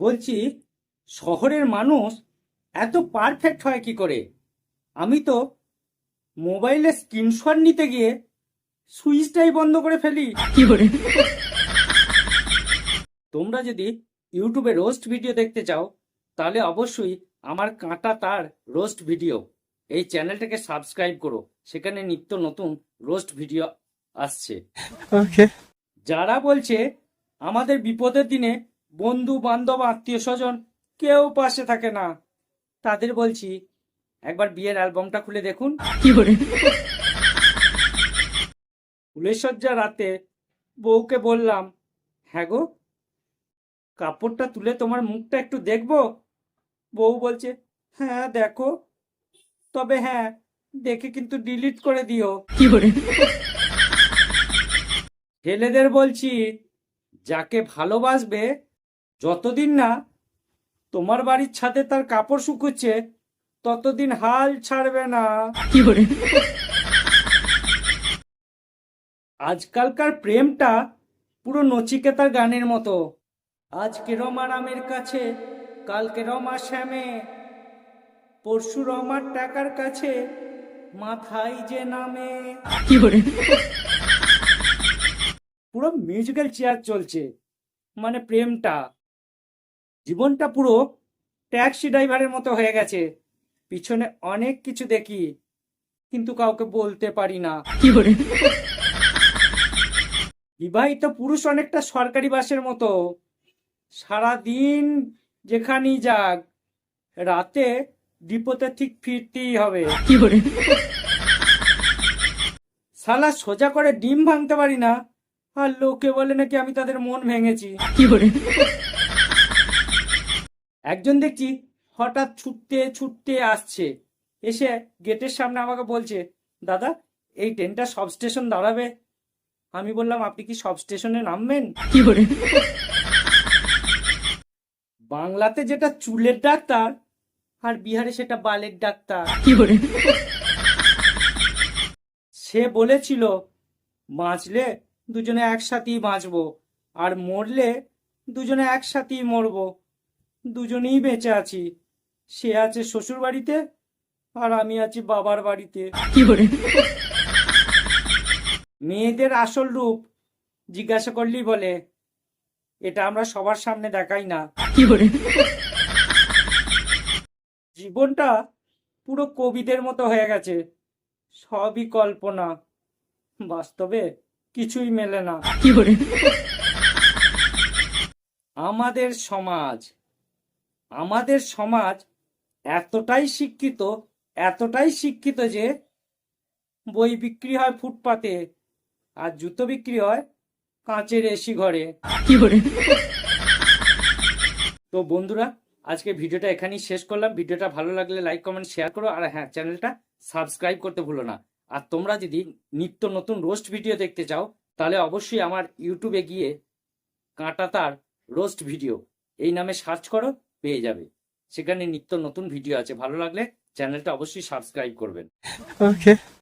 বলছি শহরের মানুষ এত পারফেক্ট হয় কি করে? আমি তো মোবাইলে স্ক্রিনশট নিতে গিয়ে সুইচটাই বন্ধ করে ফেলি। কি করে? তোমরা যদি ইউটিউবে রোস্ট ভিডিও দেখতে চাও তাহলে অবশ্যই আমার কাঁটা তার রোস্ট ভিডিও এই চ্যানেলটাকে সাবস্ক্রাইব করো। সেখানে নিত্য নতুন রোস্ট ভিডিও আসছে। যারা বলছে আমাদের বিপদের দিনে বন্ধু বান্ধব আত্মীয় স্বজন কেউ পাশে থাকে না। তাদের বলছি একবার বিয়ের অ্যালবামটা খুলে দেখুন। ফুলেশয্যা রাতে বউকে বললাম হ্যাঁ গো কাপড়টা তুলে তোমার মুখটা একটু দেখব? বউ বলছে হ্যাঁ দেখো। তবে হ্যাঁ দেখে কিন্তু ডিলিট করে দিও। ছেলেদের বলছি যাকে ভালোবাসবে যতদিন না তোমার বাড়ির ছাদে তার কাপড় শুকুচ্ছে ততদিন হাল ছাড়বে না। আজকালকার প্রেমটা পুরো নচিকেতার গানের মতো। আজকে রমা রামের কাছে কালকে রমা শ্যামে পরশু রমার টাকার কাছে মাথায় যে নামে। পুরো মিউজিক্যাল চেয়ার চলছে মানে প্রেমটা। জীবনটা পুরো ট্যাক্সি ড্রাইভারের মতো হয়ে গেছে। পিছনে অনেক কিছু দেখি কিন্তু কাউকে বলতে পারি না। বিবাহিত পুরুষ অনেকটা সরকারি বাসের মতো। সারা দিন যেখানেই যাক রাতে ডিপোতে ঠিক ফিরতেই হবে। শালা সোজা করে ডিম ভাঙতে পারি না আর লোকে বলে নাকি আমি তাদের মন ভেঙেছি। একজন দেখছি হঠাৎ ছুটতে ছুটতে আসছে। এসে গেটের সামনে আমাকে বলছে দাদা এই ট্রেনটা সব স্টেশন দাঁড়াবে। আমি বললাম আপনি কি সব স্টেশনে নামবেন? বাংলাতে যেটা চুলের ডাক্তার আর বিহারে সেটা বালের ডাক্তার। কি সে বলেছিল বাঁচলে দুজনে একসাথেই বাঁচবো আর মরলে দুজনে একসাথেই মরবো। দুজনেই বেঁচে আছি। সে আছে শ্বশুর বাড়িতে আর আমি আছি বাবার বাড়িতে। মেয়েদের আসল রূপ জিজ্ঞাসা করলেই বলে এটা আমরা সবার সামনে দেখাই না। জীবনটা পুরো কবিদের মতো হয়ে গেছে। সবই কল্পনা। বাস্তবে কিছুই মেলে না। আমাদের সমাজ আমাদের সমাজ এতটাই শিক্ষিত এতটাই শিক্ষিত যে বই বিক্রি হয় ফুটপাতে আর জুতো বিক্রি হয় কাঁচের এসি ঘরে। তো বন্ধুরা আজকে ভিডিওটা এখানেই শেষ করলাম। ভিডিওটা ভালো লাগলে লাইক কমেন্ট শেয়ার করো। আর হ্যাঁ চ্যানেলটা সাবস্ক্রাইব করতে ভুলো না। আর তোমরা যদি নিত্য নতুন রোস্ট ভিডিও দেখতে চাও তাহলে অবশ্যই আমার ইউটিউবে গিয়ে কাঁটা তার রোস্ট ভিডিও এই নামে সার্চ করো। পেয়ে যাবে। সেখানে নিত্য নতুন ভিডিও আছে। ভালো লাগলে চ্যানেলটা অবশ্যই সাবস্ক্রাইব করবেন। Okay.